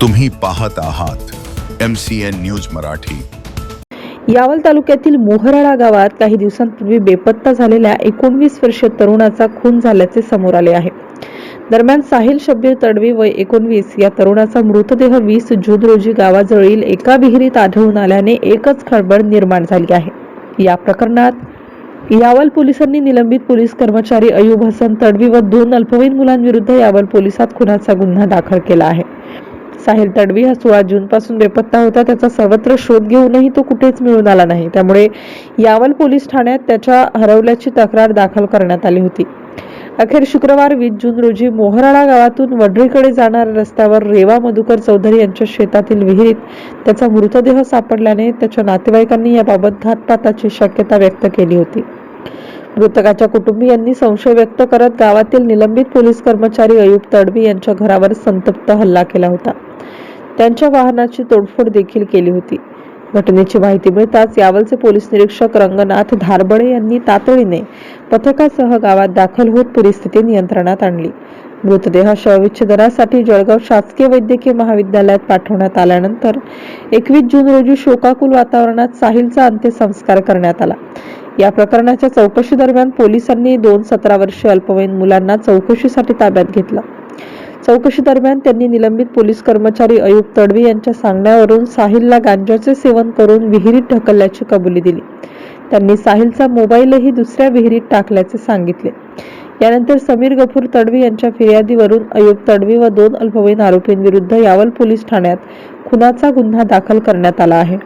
तुम्ही पाहत आहात M C N news Marathi. Yawal तालुक्यातील मोहराळा गावात काही दिवसांपूर्वी बेपत्ता झालेल्या एकोणवीस वर्षीय तरुणाचा खून झाल्याचे समोर आले आहे. दरम्यान साहिल शब्बीर तडवी वय एकोणवीस या तरुणाचा मृतदेह वीस जून रोजी गावाजवळील एका विहिरीत आढळून आल्याने एकच खळबळ निर्माण झाली आहे. या प्रकरणात यावल पोलिसांनी निलंबित पोलीस कर्मचारी अयूब हसन तडवी व दोन अल्पवयीन मुलांविरुद्ध यावल पोलिसात खुनाचा गुन्हा दाखल केला आहे. साहिल तडवी हा सोळा जूनपासून बेपत्ता होता. त्याचा सर्वत्र शोध घेऊनही तो कुठेच मिळून आला नाही. त्यामुळे यावल पोलीस ठाण्यात त्याच्या हरवल्याची तक्रार दाखल करण्यात आली होती. अखेर शुक्रवार वीस जून रोजी मोहराळा गावातून वडरीकडे जाणाऱ्या रस्त्यावर रेवा मधुकर चौधरी यांच्या शेतातील विहिरीत त्याचा मृतदेह सापडल्याने त्याच्या नातेवाईकांनी याबाबत घातपाताची शक्यता व्यक्त केली होती. मृतकाच्या कुटुंबियांनी संशय व्यक्त करत गावातील निलंबित पोलीस कर्मचारी अयुब तडवी यांच्या घरावर संतप्त हल्ला केला होता. त्यांच्या वाहनाची तोडफोड देखील केली होती. घटनेची माहिती मिळताच यावलचे पोलीस निरीक्षक रंगनाथ धारबळे यांनी तातडीने पथकासह गावात दाखल होत परिस्थिती नियंत्रणात आणली. मृतदेह शवविच्छेदनासाठी जळगाव शासकीय वैद्यकीय महाविद्यालयात पाठवण्यात आल्यानंतर एकवीस जून रोजी शोकाकुल वातावरणात साहिलचा अंत्यसंस्कार करण्यात आला. या प्रकरणाच्या चौकशी दरम्यान पोलिसांनी दोन सतरा वर्षीय अल्पवयीन मुलांना चौकशीसाठी ताब्यात घेतलं. चौकशी दरम्यान त्यांनी निलंबित पोलीस कर्मचारी अयुब तडवी यांच्या सांगण्यावरून साहिलला गांजाचे सेवन करून विहिरीत ढकलल्याची कबुली दिली. त्यांनी साहिलचा मोबाईलही दुसऱ्या विहिरीत टाकल्याचे सांगितले. यानंतर समीर गफूर तडवी यांच्या फिर्यादीवरून अयुब तडवी व दोन अल्पवयीन आरोपींविरुद्ध यावल पोलीस ठाण्यात खुनाचा गुन्हा दाखल करण्यात आला आहे.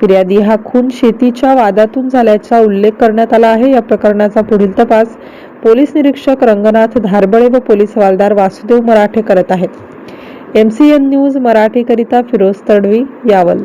फिर्यादी हा खून शेतीच्या वादातून झाल्याचा उल्लेख करण्यात आला आहे. या प्रकरणाचा पुढील तपास पोलीस निरीक्षक रंगनाथ धारबळे व पोलीस हवालदार वासुदेव मराठे करत आहेत. एम सी एन न्यूज मराठीकरिता फिरोज तडवी यावल.